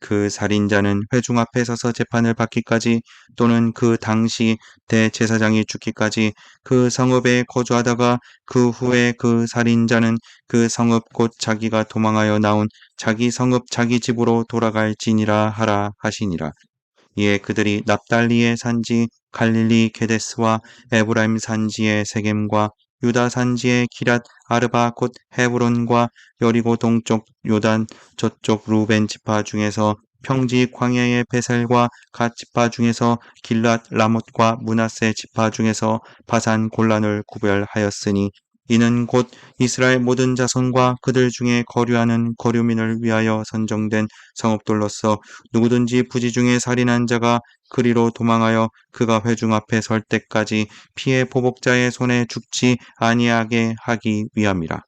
그 살인자는 회중 앞에 서서 재판을 받기까지 또는 그 당시 대제사장이 죽기까지 그 성읍에 거주하다가 그 후에 그 살인자는 그 성읍 곧 자기가 도망하여 나온 자기 성읍 자기 집으로 돌아갈지니라 하라 하시니라. 이에 그들이 납달리의 산지 갈릴리 게데스와 에브라임 산지의 세겜과 유다 산지의 기랏 아르바 곧 헤브론과 여리고 동쪽 요단 저쪽 루벤 지파 중에서 평지 광야의 베셀과 갓 지파 중에서 길랏 라못과 문하세 지파 중에서 바산 골란을 구별하였으니 이는 곧 이스라엘 모든 자손과 그들 중에 거류하는 거류민을 위하여 선정된 성읍들로서 누구든지 부지 중에 살인한 자가 그리로 도망하여 그가 회중 앞에 설 때까지 피해 보복자의 손에 죽지 아니하게 하기 위함이라.